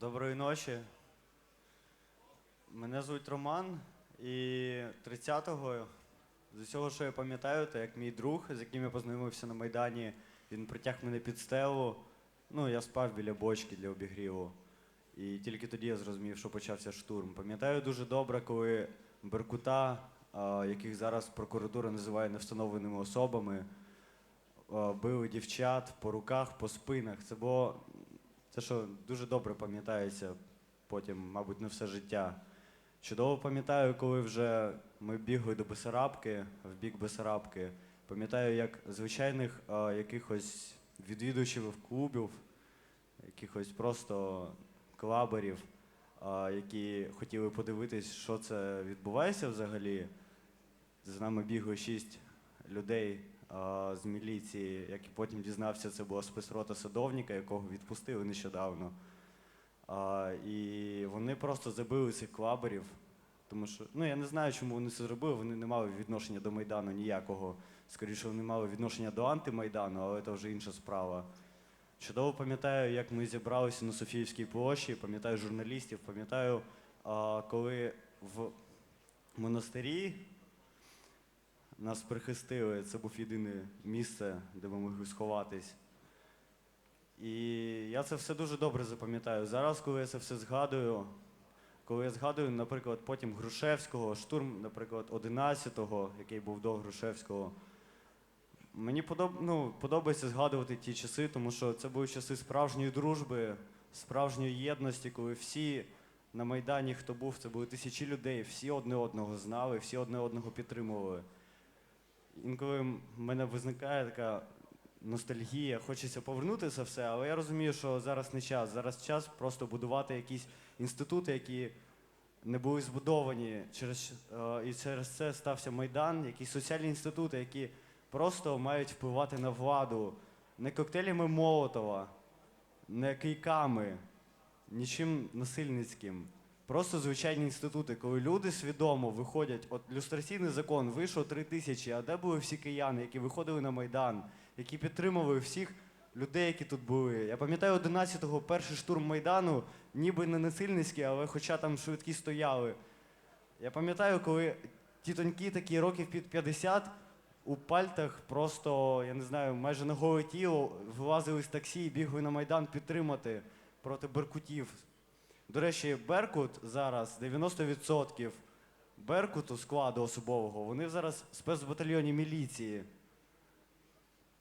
Доброї ночі. Мене звуть Роман, і 30-го, з усього, що я пам'ятаю, то як мій друг, з яким я познайомився на Майдані, він притяг мене під стелу. Ну, я спав біля бочки для обігріву. І тільки тоді я зрозумів, що почався штурм. Пам'ятаю дуже добре, коли Беркута, яких зараз прокуратура називає невстановленими особами, били дівчат по руках, по спинах. Це було це що дуже добре пам'ятається потім, мабуть, на все життя. Чудово пам'ятаю, коли вже ми бігли до Бесарабки, в бік Бесарабки. Пам'ятаю, як звичайних а, якихось відвідувачів клубів, якихось просто клаберів, а, які хотіли подивитись, що це відбувається взагалі. З нами бігли шість людей з міліції, як і потім дізнався, це була спецрота садовника, якого відпустили нещодавно. І вони просто забили цих клаберів. Тому що, ну я не знаю, чому вони це зробили. Вони не мали відношення до Майдану ніякого. Скоріше, вони мали відношення до антимайдану, але це вже інша справа. Чудово пам'ятаю, як ми зібралися на Софіївській площі, пам'ятаю журналістів, пам'ятаю, коли в монастирі нас прихистили. Це був єдине місце, де ми могли сховатись. І я це все дуже добре запам'ятаю. Зараз, коли я це все згадую, коли я згадую, наприклад, потім Грушевського, штурм, наприклад, 11-го, який був до Грушевського, мені подоб... ну, подобається згадувати ті часи, тому що це були часи справжньої дружби, справжньої єдності, коли всі на Майдані, хто був, це були тисячі людей, всі одне одного знали, всі одне одного підтримували. Інколи в мене виникає така ностальгія, хочеться повернути це все, але я розумію, що зараз не час. Зараз час просто будувати якісь інститути, які не були збудовані через е, і через це стався майдан, якісь соціальні інститути, які просто мають впливати на владу не коктейлями Молотова, не кийками, нічим насильницьким. Просто звичайні інститути, коли люди свідомо виходять, от люстраційний закон вийшов три тисячі, а де були всі кияни, які виходили на Майдан, які підтримували всіх людей, які тут були. Я пам'ятаю 11-го перший штурм Майдану, ніби не насильницький, але хоча там швидкі стояли. Я пам'ятаю, коли тітоньки такі років під 50 у пальтах просто, я не знаю, майже на голе тіло вилазили з таксі і бігли на Майдан підтримати проти беркутів. До речі, Беркут зараз 90% Беркуту складу особового, вони зараз в спецбатальйоні міліції.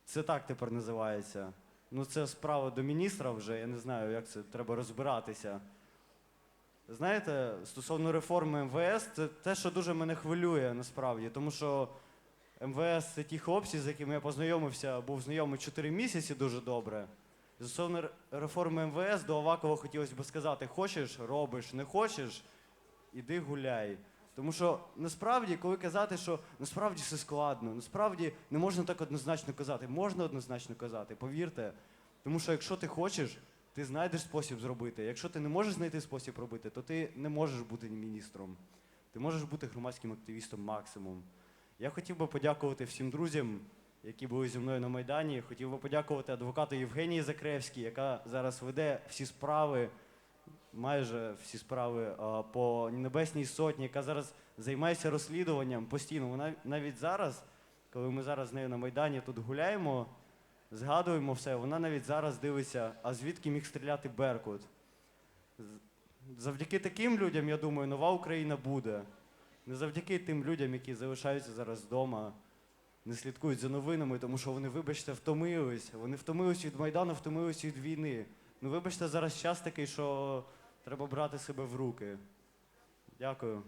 Це так тепер називається. Ну, це справа до міністра вже, я не знаю, як це треба розбиратися. Знаєте, стосовно реформи МВС, це те, що дуже мене хвилює насправді, тому що МВС це ті хлопці, з якими я познайомився, був знайомий 4 місяці дуже добре. Стосовно реформи МВС до Авакова хотілося б сказати: хочеш, робиш, не хочеш, іди гуляй. Тому що насправді, коли казати, що насправді все складно, насправді не можна так однозначно казати. Можна однозначно казати, повірте. Тому що якщо ти хочеш, ти знайдеш спосіб зробити. Якщо ти не можеш знайти спосіб робити, то ти не можеш бути міністром. Ти можеш бути громадським активістом максимум. Я хотів би подякувати всім друзям, які були зі мною на Майдані. Хотів би подякувати адвокату Євгенії Закревській, яка зараз веде всі справи, майже всі справи по Небесній Сотні, яка зараз займається розслідуванням постійно. Вона навіть зараз, коли ми зараз з нею на Майдані тут гуляємо, згадуємо все, вона навіть зараз дивиться, а звідки міг стріляти Беркут. Завдяки таким людям, я думаю, нова Україна буде. Не завдяки тим людям, які залишаються зараз вдома, не слідкують за новинами, тому що вони, вибачте, втомились. Вони втомились від Майдану, втомились від війни. Ну, вибачте, зараз час такий, що треба брати себе в руки. Дякую.